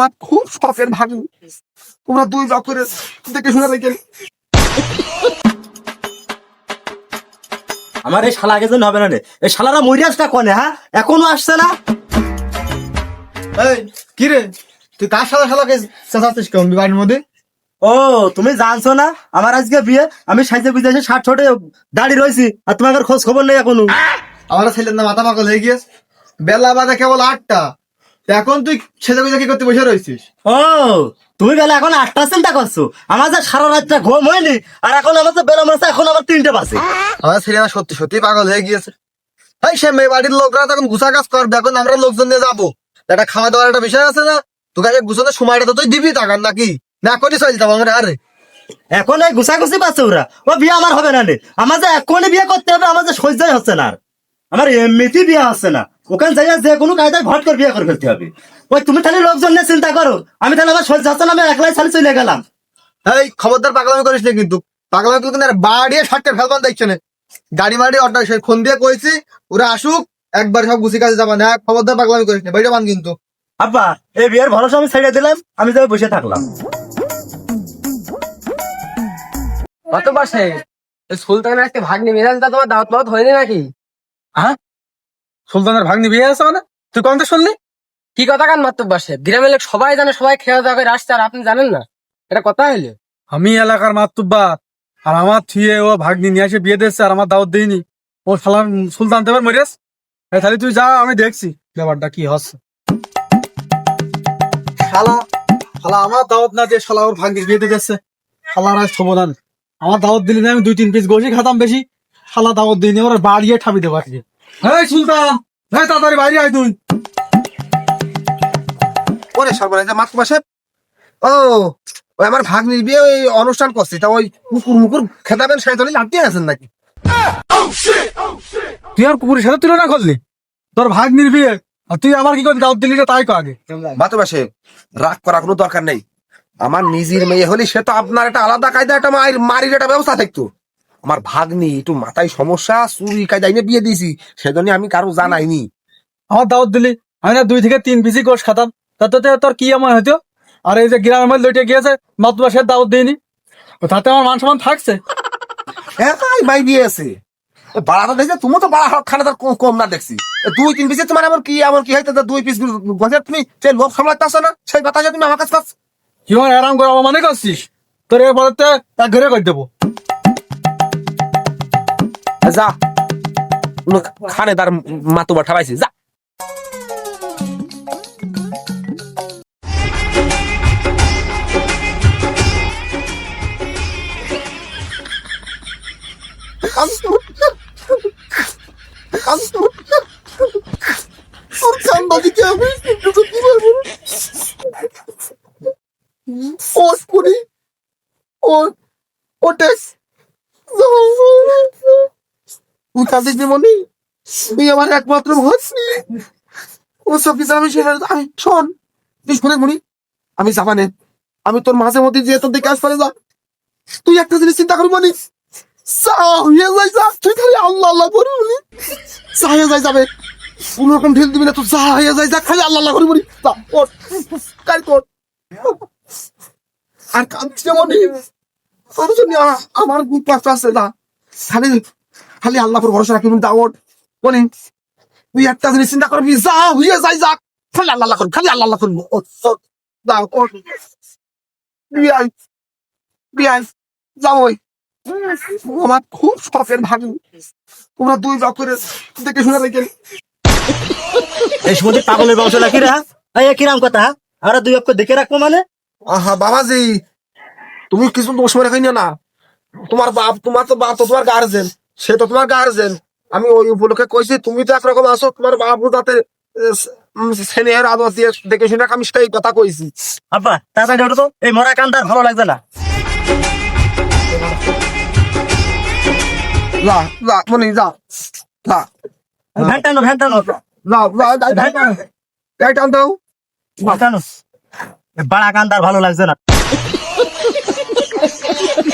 আমার খুব শখের ভাগ্নি। তোমরা দুই জব দেখে শুনে রেখে আমার এই শালা আগে যেন হবে না রে? এই শালারা মরিয়াসটা কনে হ্যাঁ? এখনও আসছে না? এই কি রে? তুই কার শালাকে চেঁচাচ্ছিস কেমন বাড়ির মধ্যে? ও তুমি জানছো না? আমার আজকে বিয়ে আমি সাইজে বুঝে এসে ষাট ছোটে দাঁড়িয়ে রয়েছি আর তোমার খোঁজ খবর নেই এখনও। আমার ছেলের না মাথা পাগল হয়ে গিয়েছে। বেলা বাজে কেবল আটটা। এখন তুই সেজে গুজে কি করতে বসে রয়েছিস? ও তুমি বেলা এখন আটটা চিন্তা করছ। আমার যে সারা রাতটা ঘুম হয়নি আর এখন আমার যে বেলা মারছে এখন আমার তিনটে বাজে। আমার ছেলে না সত্যি সত্যি পাগল হয়ে গিয়েছে। এই সে মেয়ে বাড়ির লোকরা তখন গুছা কাজ করবে এখন আমরা লোকজন নিয়ে যাব। একটা খাওয়া দাওয়ার একটা বিষয় আছে না তোকে আগে গুছানোর সময়টা তো তুই দিবি টাকার নাকি? না করি চল যাব আমরা আরে। এখন এই গুছাগুছি পাচ্ছে ওরা। ও বিয়ে আমার হবে না রে আমার যে এখনই বিয়ে করতে হবে আমার যে সহ্যই হচ্ছে না আর। আমার এমনিতেই বিয়ে হচ্ছে না। ওখানে যাই যে কোনো কায়দায় ভট করে বিয়ে করে ফেলতে হবে। ওই তুমি তাহলে লোকজন নিয়ে চিন্তা করো। আমি তাহলে আমার সহ্য হচ্ছে না আমি একলাই ছাড়ি চলে গেলাম। এই খবরদার পাগলামি করিস না কিন্তু। পাগলামি কিন্তু আর বাড়িয়ে ষাটটা ফেলবান দেখছে না গাড়ি মাড়ি অটো সে ফোন দিয়ে কইছি ওরা আসুক একবার সব গুছি কাজে যাবা। না খবরদার পাগলামি করিস না বাইরে বান কিন্তু। আব্বা এই বিয়ের ভরসা আমি ছেড়ে দিলাম আমি যাই বসে থাকলাম। কত পাশে সুলতানের আজকে ভাগ্নি মেজাজ তা তোমার দাওয়াত মাওয়াত হয়নি নাকি? সুলতানের ভাগ্নি বিয়ে আছে মানে? তুই কোনটা শুনলি? কি কথা কান মাত্র বাসে গ্রামের লোক সবাই জানে সবাই খেয়ে দাওয়া করে আসছে আর আপনি জানেন না। এটা কথা হইল? আমি এলাকার মাতুব্বা আর আমার থুয়ে ও ভাগ্নি নিয়ে এসে বিয়ে দিচ্ছে আর আমার দাওয়াত দেয়নি। ও শালার সুলতান দেবার মরিয়াস? তাহলে তুই যা আমি দেখছি ব্যাপারটা কি হচ্ছে। শালা শালা আমার দাওয়াত না দিয়ে শালা ওর ভাগ্নি বিয়ে দিতেছে শালার আজ সমাধান আমার দাওয়াত দিলে না আমি দুই তিন পিস গোসি খাতাম বেশি। শালা দাওয়াত দিইনি ওরা বাড়িয়ে ঠাবি দেবো আজকে। হ্যাঁ সুলতান। হ্যাঁ তাড়াতাড়ি বাইরে আয় তুই। ওরে সর্বনাশ মাতু মাসে ও ওই আমার ভাগ্নির বিয়ে ওই অনুষ্ঠান করছি। তা ওই মুকুর মুকুর খেতাবেন আছেন নাকি? তুই আর কুকুরের সাথে তুলনা করলি? তোর ভাগ্নির বিয়ে? আর তুই আমার কি করে দাওয়াত দিলি রে তাই কো আগে। মাতু মাসে রাগ করার কোনো দরকার নেই। আমার নিজের মেয়ে হলে সে তো আপনার একটা আলাদা কায়দা একটা মায়ের মারির একটা ব্যবস্থা থাকতো। আমার ভাগ্নি একটু মাথায় সমস্যা চুরি কায়দায় নিয়ে বিয়ে দিয়েছি সেজন্য আমি কারও জানাইনি। আমার দাওয়াত দিলি আমি না দুই থেকে তিন পিসি কোষ খাতাম। তাতে তোর কি আমার হইতো? আর এই যে গ্রামের মধ্যে লইটে গিয়েছে মাতুবা সে দাওয়াত দিইনি। তাতে আমার মান সম্মান থাকছে। একাই মাই বিয়ে আছে। বাড়াটা দেখছে তুমি তো বাড়া খানা তার কম- না দেখছি। দুই তিন পিসে তোমার এমন কি এমন কি হইতে দুই পিস গজে তুমি সেই লোভ সামলাতে আসো না সেই কথা তুমি আমার কাছে কি আরাম করে অবমানে করছিস। তোর এরপরে এক ঘরে করে দেবো। যা। খানে তার মাতু বা ঠাবাইছি যা। ওস করি ও উঠাতে মনি তুই আমার একমাত্র ও আমি সেটা আমি শোন, তুই শুনে আমি আমি তোর মাঝে মধ্যে যে তোর দিকে আসপারে যা তুই একটা জিনিস চিন্তা করবি তুই আল্লাহ আল্লাহ যাই যাবে। কোনো রকম ঢিল দিবি না তুই খালি করি। আর আমার আছে না খালি খালি আল্লাহ পর ভরসা রাখি দা ওঠ বলি তুই একটা জিনিস চিন্তা করবি যা হইয়া যাই যা খালি আল্লাহ করবি খালি আল্লাহ করবি। ওঠ, ওঠ, যা ওঠ বিয়াই বিয়াই যাও ওই। আমার খুব শখের ভাগ্নি তোমরা দুই জব করে দেখে শুনে রেখে এই সময় পাগলের বংশ নাকি রে? এই কিরাম কথা? আমরা দুই অক্ষর দেখে রাখব মানে? আহা বাবাজি। তুমি কিছু দোষ মনে করি না। তোমার বাপ তোমার তো বাপ তো তোমার গার্জেন সে তো তোমার গার্জেন আমি ওই উপলক্ষে কইছি তুমি তো একরকম আসো তোমার বাবু যাতে স্নেহের আদর দিয়ে দেখে শুনে আমি সেটাই কথা কইছি। আব্বা তাড়াতাড়ি ওঠো তো এই মরা কান্দার ভালো লাগছে না। যা যা মনে যা যা। যা যা বাড়া কান্দার ভালো লাগছে না।